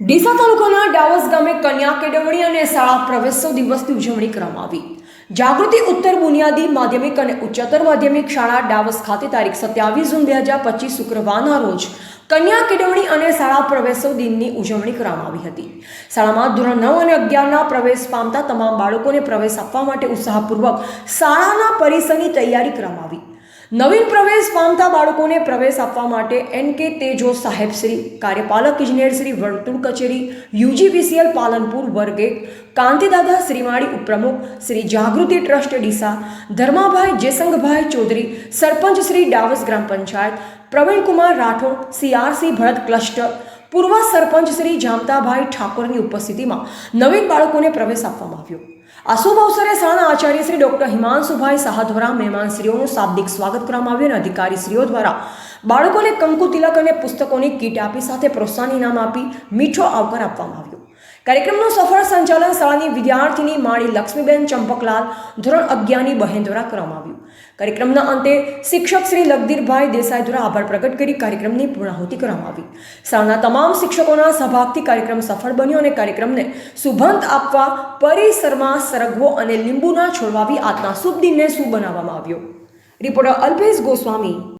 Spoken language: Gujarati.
ડીસા તાલુકાના ડાવસ ગામે કન્યા કેળવણી અને શાળા પ્રવેશો દિવસની ઉજવણી કરવામાં આવી. જાગૃતિ ઉત્તર બુનિયાદી માધ્યમિક અને ઉચ્ચતર માધ્યમિક શાળા ડાવસ ખાતે તારીખ સત્યાવીસ જૂન બે હજાર પચીસ શુક્રવારના રોજ કન્યા કેળવણી અને શાળા પ્રવેશો દિનની ઉજવણી કરવામાં આવી હતી. શાળામાં ધોરણ નવ અને અગિયારના પ્રવેશ પામતા તમામ બાળકોને પ્રવેશ આપવા માટે ઉત્સાહપૂર્વક શાળાના પરિસરની તૈયારી કરવામાં આવી. નવીન પ્રવેશ પામતા બાળકોને પ્રવેશ આપવા માટે એન કે તેજો સાહેબ શ્રી, કાર્યપાલક ઇજનેર શ્રી વર્તુળ કચેરી, યુજીવીસીએલ પાલનપુર વર્ગ એક કાંતિદાદા શ્રીમાળી ઉપપ્રમુખ શ્રી જાગૃતિ ટ્રસ્ટ ડીસા, ધર્માભાઈ જેસંગભાઈ ચૌધરી, સરપંચ શ્રી ડાવસ ગ્રામ પંચાયત, પ્રવીણકુમાર રાઠોડ, સીઆરસી ભરત ક્લસ્ટર પૂર્વ સરપંચ શ્રી જામતાભાઈ ઠાકોરની ઉપસ્થિતિમાં નવીન બાળકોને પ્રવેશ આપવામાં આવ્યો. આ શુભ અવસરે શાળાના આચાર્ય શ્રી ડોક્ટર હિમાંશુભાઈ સાહા દ્વારા મહેમાનશ્રીઓનું શાબ્દિક સ્વાગત કરવામાં આવ્યું અને અધિકારીશ્રીઓ દ્વારા બાળકોને કંકુ તિલક અને પુસ્તકોની કીટ આપી સાથે પ્રોત્સાહન ઇનામ આપી મીઠો આવકાર આપવામાં આવ્યો. કાર્યક્રમનું સફળ સંચાલન શાળાની વિદ્યાર્થીની માળી લક્ષ્મીબેન ચંપકલાલ ધોરણ અગિયારની બહેન દ્વારા કરવામાં આવ્યું. કાર્યક્રમના અંતે શિક્ષક શ્રી લગદીરભાઈ દેસાઈ દ્વારા આભાર પ્રગટ કરી કાર્યક્રમની પૂર્ણાહુતિ કરવામાં આવી. શાળાના તમામ શિક્ષકોના સહભાગથી કાર્યક્રમ સફળ બન્યો અને કાર્યક્રમને શુભંત આપવા, પરિસરમાં સરગવો અને લીંબુના છોડવાવી આજના શુભ દિનને બનાવવામાં આવ્યો. રિપોર્ટર અલ્પેશ ગોસ્વામી.